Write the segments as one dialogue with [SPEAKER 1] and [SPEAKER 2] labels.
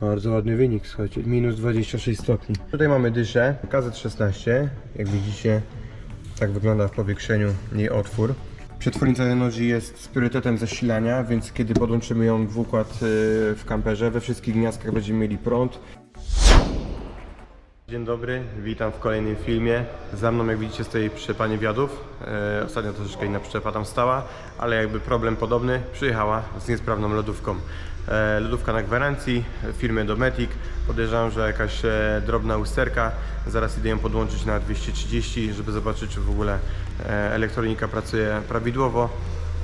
[SPEAKER 1] Bardzo ładny wynik, słuchajcie, minus 26 stopni. Tutaj mamy dyszę, KZ16, jak widzicie, tak wygląda w powiększeniu jej otwór. Przetwornica Energy jest z priorytetem zasilania, więc kiedy podłączymy ją w układ y, w kamperze, we wszystkich gniazdkach będziemy mieli prąd. Dzień dobry, witam w kolejnym filmie. Za mną jak widzicie stoi przyczepa niewiadów. E, ostatnio troszeczkę inna przyczepa tam stała, ale jakby problem podobny, przyjechała z niesprawną lodówką. E, lodówka na gwarancji firmy Dometic. Podejrzewam, że jakaś e, drobna usterka. Zaraz idę ją podłączyć na 230, żeby zobaczyć czy w ogóle e, elektronika pracuje prawidłowo.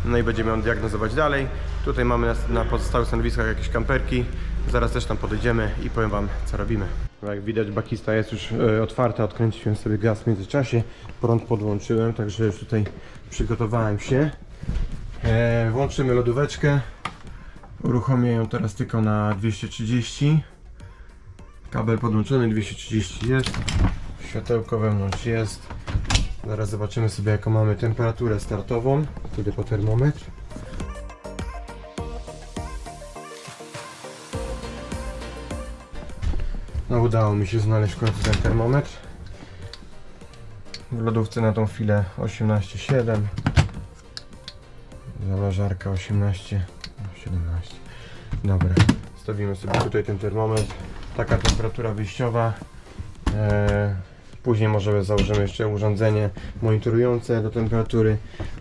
[SPEAKER 1] No i będziemy ją diagnozować dalej. Tutaj mamy na, na pozostałych stanowiskach jakieś kamperki. Zaraz też tam podejdziemy i powiem Wam co robimy. Jak widać bakista jest już e, otwarta, odkręciłem sobie gaz w międzyczasie. Prąd podłączyłem, także już tutaj przygotowałem się. E, włączymy lodóweczkę. Uruchomię ją teraz tylko na 230. Kabel podłączony 230 jest. Światełko wewnątrz jest. Zaraz zobaczymy sobie jaką mamy temperaturę startową. Pójdę po termometr. No udało mi się znaleźć w końcu ten termometr. W lodówce na tą chwilę 18,7 Zamrażarka 18 17 Dobra, stawimy sobie tutaj ten termometr Taka temperatura wyjściowa Eee, Później może założymy jeszcze urządzenie monitorujące do temperatury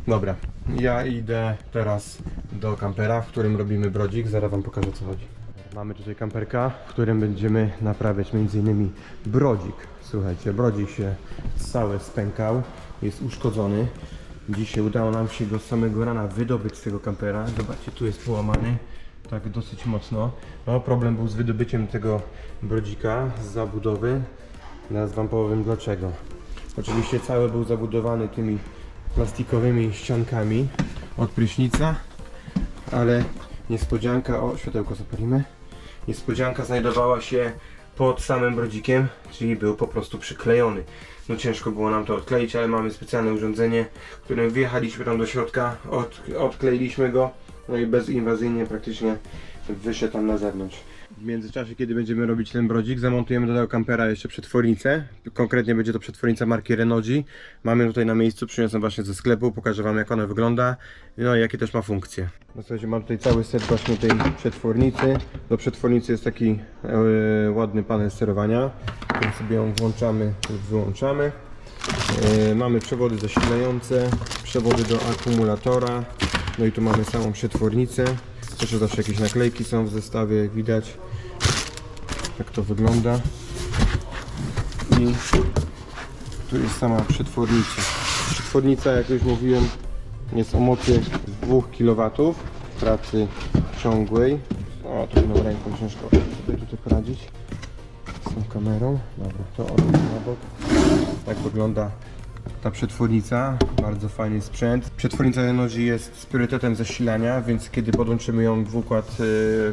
[SPEAKER 1] Dobra, ja idę teraz do kampera, w którym robimy brodzik Zaraz Wam pokażę co chodzi Mamy tutaj kamperka, w którym będziemy naprawiać m.in. brodzik. Słuchajcie, brodzik się cały spękał, jest uszkodzony. Dzisiaj udało nam się go z samego rana wydobyć z tego kampera. Zobaczcie, tu jest połamany, tak dosyć mocno. No, problem był z wydobyciem tego brodzika z zabudowy. Teraz Wam powiem dlaczego. Oczywiście cały był zabudowany tymi plastikowymi ściankami od prysznica, ale niespodzianka, o światełko zapalimy, niespodzianka znajdowała się pod samym brodzikiem, czyli był po prostu przyklejony. No ciężko było nam to odkleić, ale mamy specjalne urządzenie, którym wjechaliśmy tam do środka, od, odkleiliśmy go, no i bezinwazyjnie praktycznie wyszedł tam na zewnątrz. W międzyczasie, kiedy będziemy robić ten brodzik, zamontujemy do tego kampera jeszcze przetwornicę. Konkretnie będzie to przetwornica marki Renoji. Mamy tutaj na miejscu, przyniosłem właśnie ze sklepu, pokażę Wam jak ona wygląda, no i jakie też ma funkcje. No słuchajcie, mam tutaj cały set właśnie tej przetwornicy. Do przetwornicy jest taki e, ładny panel sterowania, którym sobie ją włączamy lub wyłączamy. E, mamy przewody zasilające, przewody do akumulatora, no i tu mamy samą przetwornicę. Też zawsze jakieś naklejki są w zestawie, jak widać. Jak to wygląda. I tu jest sama przetwornica. Przetwornica, jak już mówiłem, jest o mocy 2 kW pracy ciągłej. O, trudną ręką ciężko sobie tutaj poradzić z tą kamerą. Dobra, to odwróć na bok. Tak wygląda ta przetwornica, bardzo fajny sprzęt. Przetwornica Energy jest z priorytetem zasilania, więc kiedy podłączymy ją w układ y,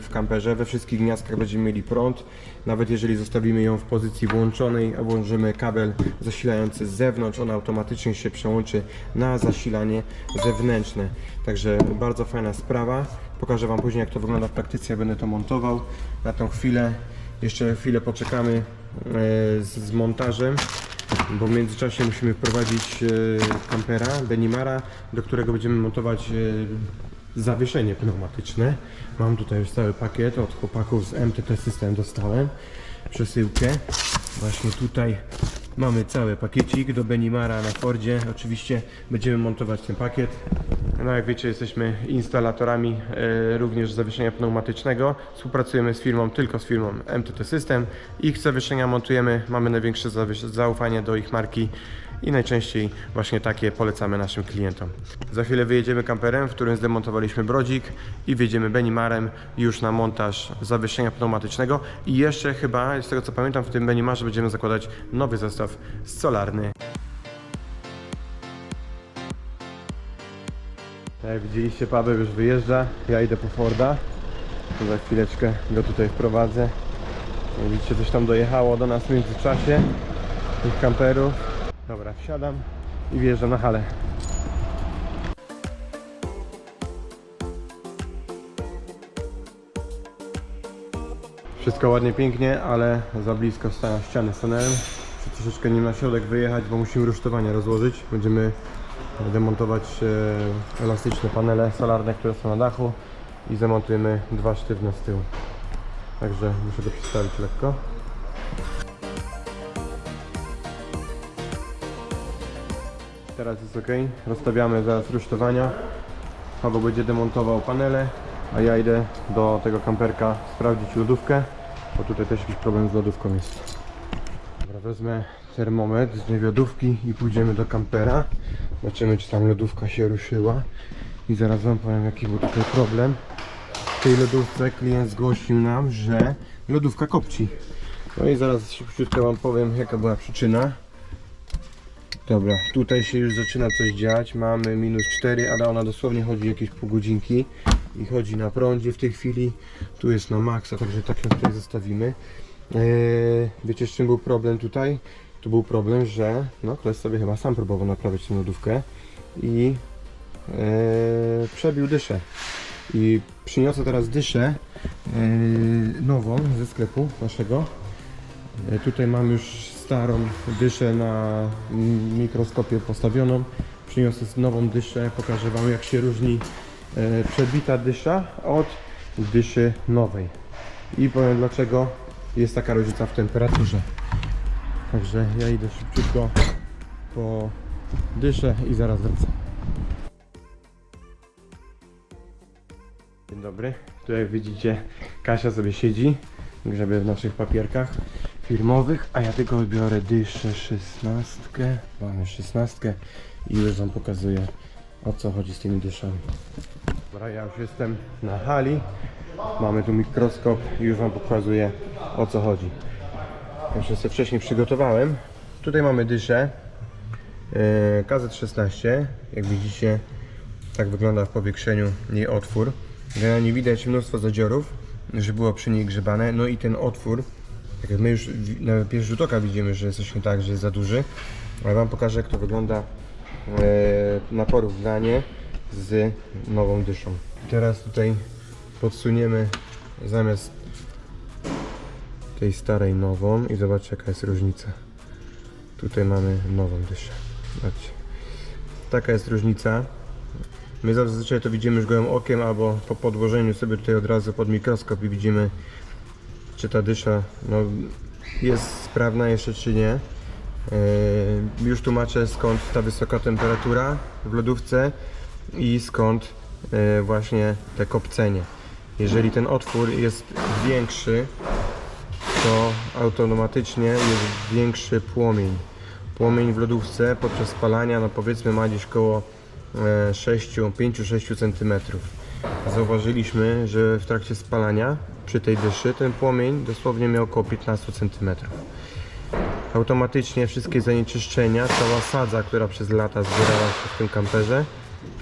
[SPEAKER 1] w kamperze, we wszystkich gniazdkach będziemy mieli prąd. Nawet jeżeli zostawimy ją w pozycji włączonej, a włożymy kabel zasilający z zewnątrz, on automatycznie się przełączy na zasilanie zewnętrzne. Także bardzo fajna sprawa. Pokażę Wam później jak to wygląda w praktyce, ja będę to montował. Na tą chwilę, jeszcze chwilę poczekamy y, z montażem bo w międzyczasie musimy wprowadzić e, kampera Benimara, do którego będziemy montować e, zawieszenie pneumatyczne. Mam tutaj już cały pakiet od chłopaków z MTT System dostałem przesyłkę. Właśnie tutaj mamy cały pakiecik do Benimara na Fordzie. Oczywiście będziemy montować ten pakiet. No jak wiecie jesteśmy instalatorami e, również zawieszenia pneumatycznego. Współpracujemy z firmą, tylko z firmą MTT System. Ich zawieszenia montujemy, mamy największe zaufanie do ich marki i najczęściej właśnie takie polecamy naszym klientom. Za chwilę wyjedziemy kamperem, w którym zdemontowaliśmy brodzik i wjedziemy Benimarem już na montaż zawieszenia pneumatycznego i jeszcze chyba, z tego co pamiętam, w tym Benimarze będziemy zakładać nowy zestaw solarny. Jak widzieliście, Paweł już wyjeżdża, ja idę po Forda. To za chwileczkę go tutaj wprowadzę. Jak Widzicie, coś tam dojechało do nas w międzyczasie tych kamperów. Dobra, wsiadam i wjeżdżam na halę. Wszystko ładnie, pięknie, ale za blisko sta- ściany stanąłem. Muszę troszeczkę nim na środek wyjechać, bo musimy rusztowania rozłożyć. Będziemy demontować e, elastyczne panele solarne, które są na dachu i zamontujemy dwa sztywne z tyłu. Także muszę to przedstawić lekko. Teraz jest ok. Rozstawiamy zaraz rusztowania. Paweł będzie demontował panele, a ja idę do tego kamperka sprawdzić lodówkę, bo tutaj też jakiś problem z lodówką jest. Dobra, wezmę termometr z niewiadówki i pójdziemy do kampera. Zobaczymy, czy tam lodówka się ruszyła. I zaraz wam powiem, jaki był tutaj problem. W tej lodówce klient zgłosił nam, że lodówka kopci. No i zaraz szybciutko wam powiem, jaka była przyczyna. Dobra, tutaj się już zaczyna coś dziać. Mamy minus 4, ale ona dosłownie chodzi jakieś pół godzinki i chodzi na prądzie w tej chwili. Tu jest na maksa, także tak ją tutaj zostawimy. Eee, wiecie z czym był problem tutaj? Tu był problem, że no ktoś sobie chyba sam próbował naprawiać tę lodówkę i eee, przebił dyszę. I przyniosę teraz dyszę eee, nową ze sklepu naszego. E, Tutaj mam już starą dyszę na mikroskopie postawioną. Przyniosę nową dyszę, pokażę Wam jak się różni e, przebita dysza od dyszy nowej. I powiem dlaczego jest taka różnica w temperaturze. Także ja idę szybciutko po dyszę i zaraz wracam. Dzień dobry. Tu jak widzicie Kasia sobie siedzi, grzebie w naszych papierkach firmowych, a ja tylko biorę dyszę szesnastkę. Mamy szesnastkę i już wam pokazuję o co chodzi z tymi dyszami. Dobra, ja już jestem na hali. Mamy tu mikroskop i już wam pokazuję o co chodzi. Jeszcze sobie wcześniej przygotowałem. Tutaj mamy dyszę yy, KZ16. Jak widzicie, tak wygląda w powiększeniu jej otwór. Generalnie widać mnóstwo zadziorów, że było przy niej grzebane. No i ten otwór, tak jak my już na pierwszy rzut oka widzimy, że jest coś nie tak, że jest za duży. Ale Wam pokażę jak to wygląda e, na porównanie z nową dyszą. Teraz tutaj podsuniemy zamiast tej starej nową i zobaczcie jaka jest różnica. Tutaj mamy nową dyszę. Zobaczcie. Taka jest różnica. My zazwyczaj to widzimy już gołym okiem albo po podłożeniu sobie tutaj od razu pod mikroskop i widzimy czy ta dysza no, jest sprawna jeszcze czy nie. Yy, już tłumaczę skąd ta wysoka temperatura w lodówce i skąd yy, właśnie te kopcenie. Jeżeli ten otwór jest większy, to automatycznie jest większy płomień. Płomień w lodówce podczas spalania, no powiedzmy ma gdzieś koło e, 6, 5-6 cm. Zauważyliśmy, że w trakcie spalania przy tej dyszy ten płomień dosłownie miał około 15 cm. Automatycznie wszystkie zanieczyszczenia, cała sadza, która przez lata zbierała się w tym kamperze,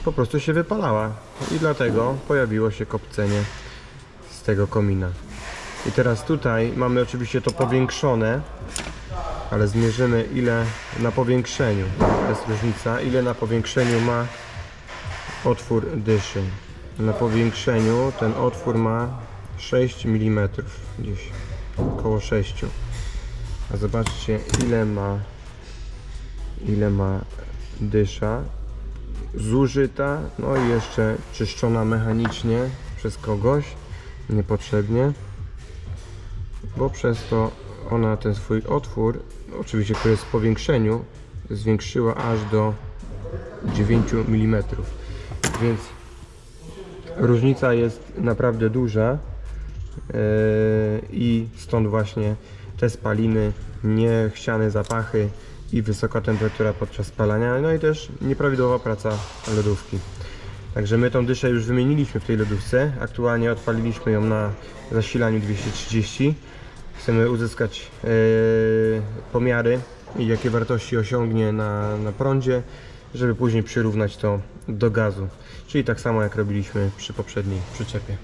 [SPEAKER 1] po prostu się wypalała i dlatego pojawiło się kopcenie tego komina. I teraz tutaj mamy oczywiście to powiększone, ale zmierzymy ile na powiększeniu, to jest różnica, ile na powiększeniu ma otwór dyszy. Na powiększeniu ten otwór ma 6 mm gdzieś, około 6. A zobaczcie ile ma ile ma dysza zużyta, no i jeszcze czyszczona mechanicznie przez kogoś niepotrzebnie bo przez to ona ten swój otwór, oczywiście który jest w powiększeniu, zwiększyła aż do 9 mm. Więc różnica jest naprawdę duża yy, i stąd właśnie te spaliny, niechciane zapachy i wysoka temperatura podczas spalania, no i też nieprawidłowa praca lodówki. Także my tą dyszę już wymieniliśmy w tej lodówce. Aktualnie odpaliliśmy ją na zasilaniu 230. Chcemy uzyskać e, pomiary i jakie wartości osiągnie na, na prądzie, żeby później przyrównać to do gazu. Czyli tak samo jak robiliśmy przy poprzedniej przyczepie.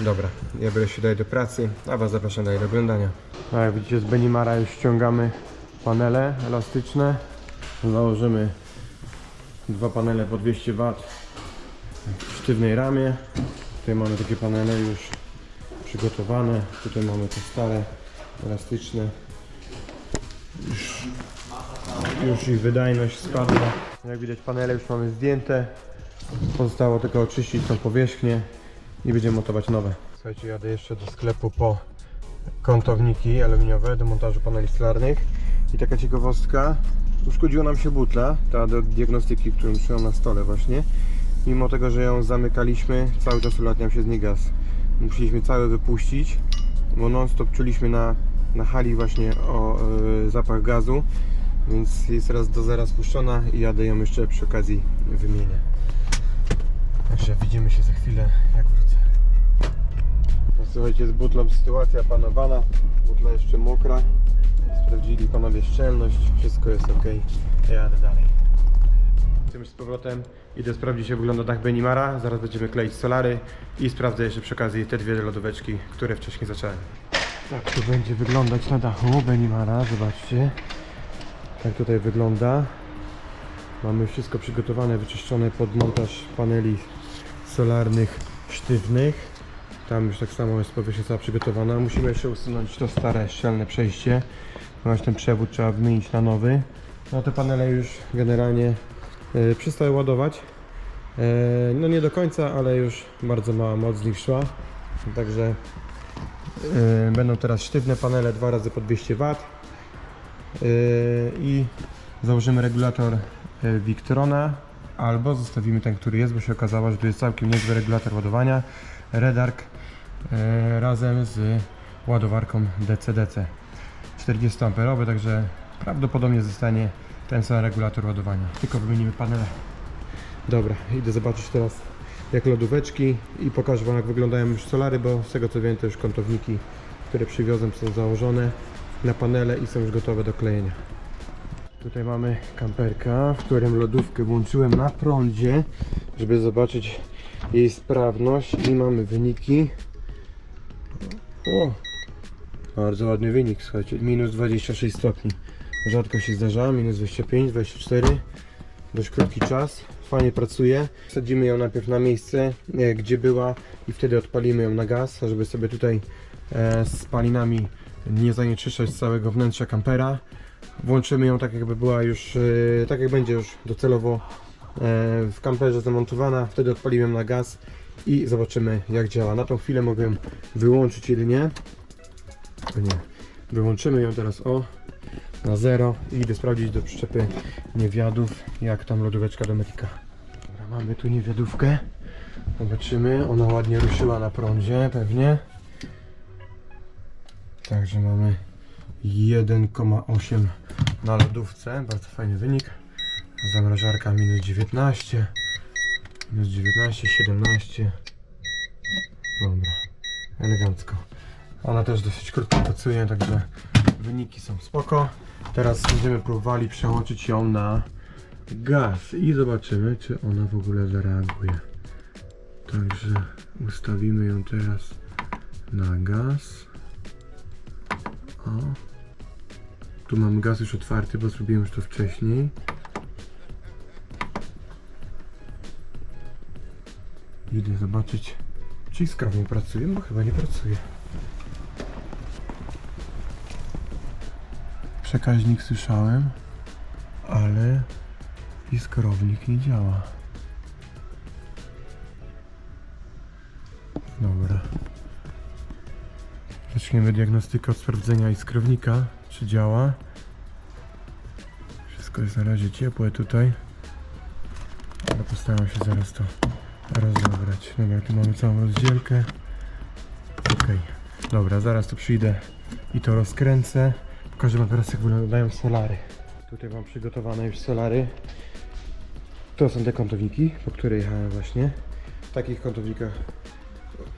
[SPEAKER 1] Dobra, ja biorę się dalej do pracy, a Was zapraszam dalej do oglądania. A jak widzicie z Benimara już ściągamy panele elastyczne. Założymy dwa panele po 200 W w sztywnej ramie. Tutaj mamy takie panele już przygotowane. Tutaj mamy te stare, elastyczne. Już, już ich wydajność spadła. Jak widać panele już mamy zdjęte. Pozostało tylko oczyścić tą powierzchnię i będziemy montować nowe. Słuchajcie, jadę jeszcze do sklepu po kątowniki aluminiowe do montażu paneli solarnych. I taka ciekawostka, uszkodziła nam się butla, ta do diagnostyki, którą trzymam na stole właśnie. Mimo tego, że ją zamykaliśmy, cały czas ulatniał się z niej gaz. Musieliśmy cały wypuścić, bo non stop czuliśmy na, na hali właśnie o e, zapach gazu. Więc jest teraz do zera spuszczona i jadę ją jeszcze przy okazji wymienię. Także widzimy się za chwilę, jak wrócę. No, słuchajcie, z butlą sytuacja panowana. Butla jeszcze mokra. Sprawdzili panowie szczelność, wszystko jest ok. Ja jadę dalej. Już z powrotem. Idę sprawdzić jak wygląda dach Benimara. Zaraz będziemy kleić solary i sprawdzę jeszcze przy okazji te dwie lodóweczki, które wcześniej zacząłem. Tak tu będzie wyglądać na dachu Benimara, zobaczcie. Tak tutaj wygląda. Mamy wszystko przygotowane, wyczyszczone pod montaż paneli solarnych sztywnych. Tam już tak samo jest powierzchnia cała przygotowana. Musimy jeszcze usunąć to stare szczelne przejście. Ponieważ ten przewód trzeba wymienić na nowy. No te panele już generalnie przestały ładować. E, no nie do końca, ale już bardzo mała moc z szła. Także e, będą teraz sztywne panele 2 razy po 200 W. I założymy regulator Victrona albo zostawimy ten, który jest, bo się okazało, że tu jest całkiem niezły regulator ładowania Redark razem z ładowarką DC-DC 40 amperowy, także prawdopodobnie zostanie ten sam regulator ładowania tylko wymienimy panele dobra, idę zobaczyć teraz jak lodóweczki i pokażę Wam jak wyglądają już solary, bo z tego co wiem to już kątowniki, które przywiozłem są założone na panele i są już gotowe do klejenia. Tutaj mamy kamperka, w którym lodówkę włączyłem na prądzie, żeby zobaczyć jej sprawność i mamy wyniki. O, bardzo ładny wynik, słuchajcie, minus 26 stopni. Rzadko się zdarza, minus 25, 24, dość krótki czas. Fajnie pracuje. Sadzimy ją najpierw na miejsce, e, gdzie była i wtedy odpalimy ją na gaz, żeby sobie tutaj e, z spalinami nie zanieczyszczać całego wnętrza kampera. Włączymy ją tak jakby była już, e, tak jak będzie już docelowo w kamperze zamontowana, wtedy odpalimy ją na gaz i zobaczymy jak działa. Na tą chwilę mogę wyłączyć jedynie. Nie. Wyłączymy ją teraz o na zero i idę sprawdzić do przyczepy niewiadów jak tam lodóweczka do metika. Dobra, mamy tu niewiadówkę. Zobaczymy, ona ładnie ruszyła na prądzie pewnie. Także mamy 1,8 na lodówce, bardzo fajny wynik. Zamrażarka minus 19, minus 19, 17. Dobra, elegancko. Ona też dosyć krótko pracuje, także wyniki są spoko. Teraz będziemy próbowali przełączyć ją na gaz i zobaczymy, czy ona w ogóle zareaguje. Także ustawimy ją teraz na gaz. O. Tu mam gaz już otwarty, bo zrobiłem już to wcześniej. Idę zobaczyć, czy iskra nie pracuje, bo chyba nie pracuje. Przekaźnik słyszałem, ale iskrownik nie działa. Dobra. Zaczniemy diagnostykę od sprawdzenia iskrownika, czy działa. Wszystko jest na razie ciepłe tutaj. Ale postaram się zaraz to rozebrać. Dobra, tu mamy całą rozdzielkę. Ok. Dobra, zaraz tu przyjdę i to rozkręcę. Pokażę wam teraz jak wyglądają solary. Tutaj mam przygotowane już solary. To są te kątowniki, po które jechałem właśnie. W takich kątownikach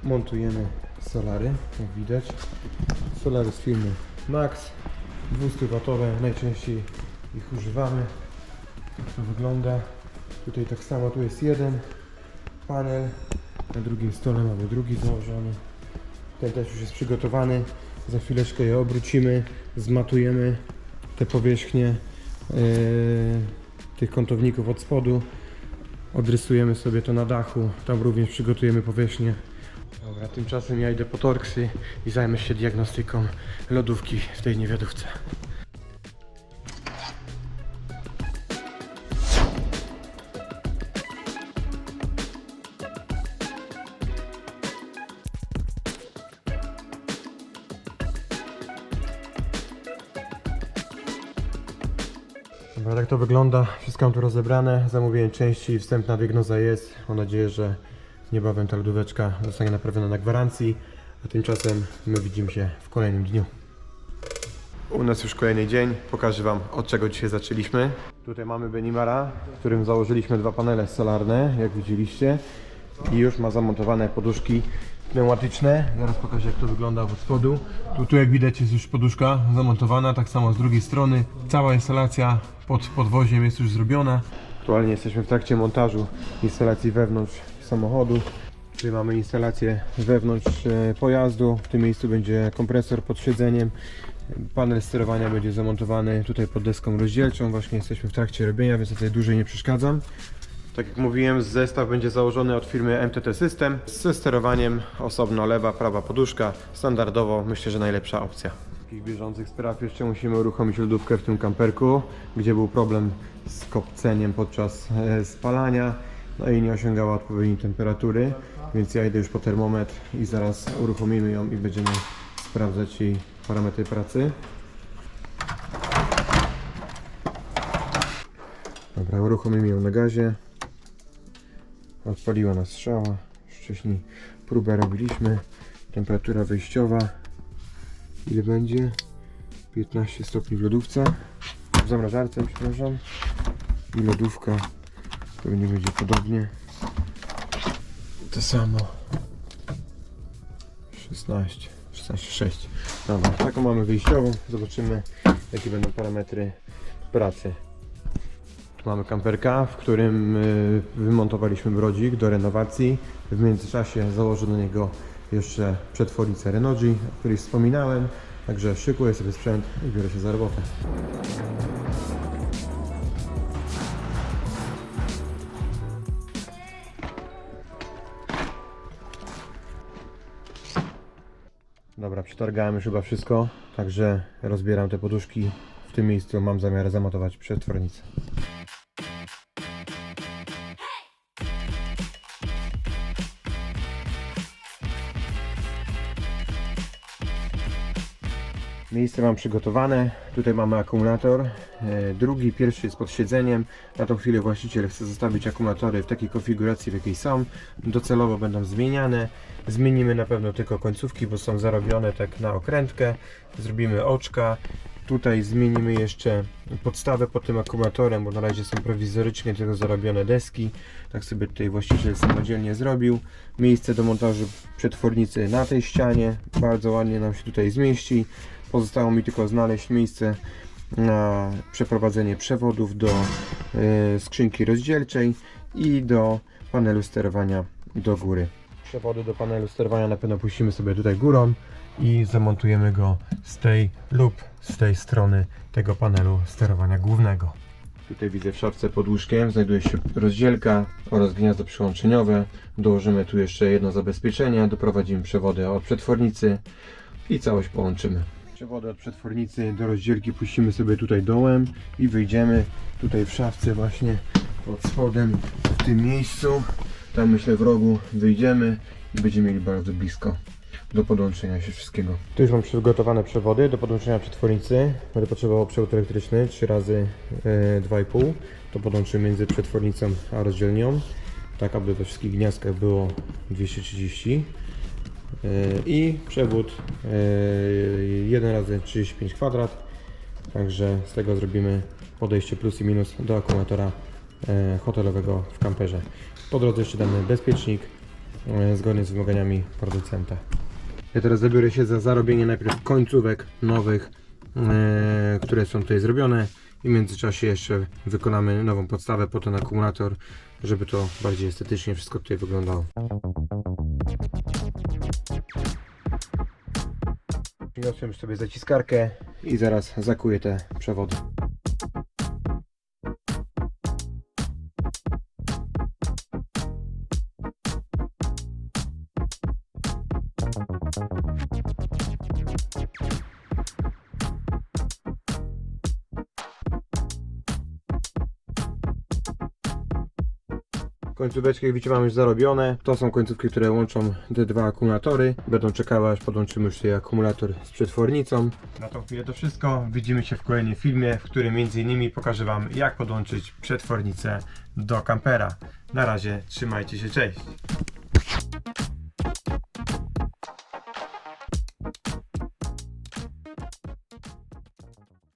[SPEAKER 1] montujemy solary, jak widać. Solary z firmy Max, 200W, najczęściej ich używamy. Tak to wygląda. Tutaj tak samo, tu jest jeden panel, na drugim stole mamy drugi założony. Ten też już jest przygotowany. Za chwileczkę je obrócimy, zmatujemy te powierzchnie yy, tych kątowników od spodu. Odrysujemy sobie to na dachu. Tam również przygotujemy powierzchnię Dobra, tymczasem ja idę po torksy i zajmę się diagnostyką lodówki w tej niewiadówce. To wygląda. Wszystko mam tu rozebrane. Zamówiłem części wstępna diagnoza jest. Mam nadzieję, że niebawem ta lodóweczka zostanie naprawiona na gwarancji. A tymczasem my widzimy się w kolejnym dniu. U nas już kolejny dzień. Pokażę Wam od czego dzisiaj zaczęliśmy. Tutaj mamy Benimara, w którym założyliśmy dwa panele solarne, jak widzieliście. I już ma zamontowane poduszki pneumatyczne. Zaraz pokażę jak to wygląda od spodu. Tu, tu jak widać jest już poduszka zamontowana, tak samo z drugiej strony. Cała instalacja pod podwoziem jest już zrobiona. Aktualnie jesteśmy w trakcie montażu instalacji wewnątrz samochodu. Tutaj mamy instalację wewnątrz e, pojazdu. W tym miejscu będzie kompresor pod siedzeniem. Panel sterowania będzie zamontowany tutaj pod deską rozdzielczą. Właśnie jesteśmy w trakcie robienia, więc tutaj dłużej nie przeszkadzam. Tak jak mówiłem, zestaw będzie założony od firmy MTT System ze sterowaniem osobno lewa, prawa poduszka. Standardowo myślę, że najlepsza opcja. Takich bieżących spraw jeszcze musimy uruchomić lodówkę w tym kamperku, gdzie był problem z kopceniem podczas e, spalania. No i nie osiągała odpowiedniej temperatury, więc ja idę już po termometr i zaraz uruchomimy ją i będziemy sprawdzać jej parametry pracy. Dobra, uruchomimy ją na gazie. Odpaliła nas strzała. Wcześniej próbę robiliśmy. Temperatura wyjściowa. Ile będzie? 15 stopni w lodówce. W zamrażarce, przepraszam. I lodówka. Pewnie będzie podobnie. To samo. 16. 16,6. Dobra, taką mamy wyjściową. Zobaczymy jakie będą parametry pracy. Mamy kamperka, w którym y, wymontowaliśmy brodzik do renowacji. W międzyczasie założę do niego jeszcze przetwornicę Renogy, o której wspominałem. Także szykuję sobie sprzęt i biorę się za robotę. Dobra, przetargałem już chyba wszystko, także rozbieram te poduszki. W tym miejscu mam zamiar zamontować przetwornicę. Miejsce mam przygotowane. Tutaj mamy akumulator. E, Drugi, pierwszy jest pod siedzeniem. Na tą chwilę właściciel chce zostawić akumulatory w takiej konfiguracji, w jakiej są. Docelowo będą zmieniane. Zmienimy na pewno tylko końcówki, bo są zarobione tak na okrętkę. Zrobimy oczka. Tutaj zmienimy jeszcze podstawę pod tym akumulatorem, bo na razie są prowizorycznie tylko zarobione deski. Tak sobie tutaj właściciel samodzielnie zrobił. Miejsce do montażu przetwornicy na tej ścianie. Bardzo ładnie nam się tutaj zmieści. Pozostało mi tylko znaleźć miejsce na przeprowadzenie przewodów do e, skrzynki rozdzielczej i do panelu sterowania do góry. Przewody do panelu sterowania na pewno puścimy sobie tutaj górą i zamontujemy go z tej lub z tej strony tego panelu sterowania głównego. Tutaj widzę w szafce pod łóżkiem znajduje się rozdzielka oraz gniazdo przyłączeniowe. Dołożymy tu jeszcze jedno zabezpieczenie, doprowadzimy przewody od przetwornicy i całość połączymy. Przewody od przetwornicy do rozdzielki puścimy sobie tutaj dołem i wyjdziemy tutaj w szafce właśnie pod spodem w tym miejscu. Tam myślę w rogu wyjdziemy i będziemy mieli bardzo blisko do podłączenia się wszystkiego. Tu już mam przygotowane przewody do podłączenia przetwornicy. Będę potrzebował przewód elektryczny 3 razy e, 2,5. To podłączę między przetwornicą a rozdzielnią. Tak aby we wszystkich gniazdkach było 230 E, i przewód e, 1 razy 35 kwadrat. Także z tego zrobimy podejście plus i minus do akumulatora e, hotelowego w kamperze. Po drodze jeszcze damy bezpiecznik e, zgodnie z wymaganiami producenta. Ja teraz zabiorę się za zarobienie najpierw końcówek nowych e, które są tutaj zrobione i w międzyczasie jeszcze wykonamy nową podstawę po ten akumulator żeby to bardziej estetycznie wszystko tutaj wyglądało Przyniosłem sobie zaciskarkę i zaraz zakuję te przewody. Końcóweczki jak widzicie mamy już zarobione. To są końcówki, które łączą te dwa akumulatory. Będą czekały aż podłączymy już tutaj akumulator z przetwornicą. Na tą chwilę to wszystko. Widzimy się w kolejnym filmie, w którym m.in. pokażę Wam jak podłączyć przetwornicę do kampera. Na razie trzymajcie się, cześć!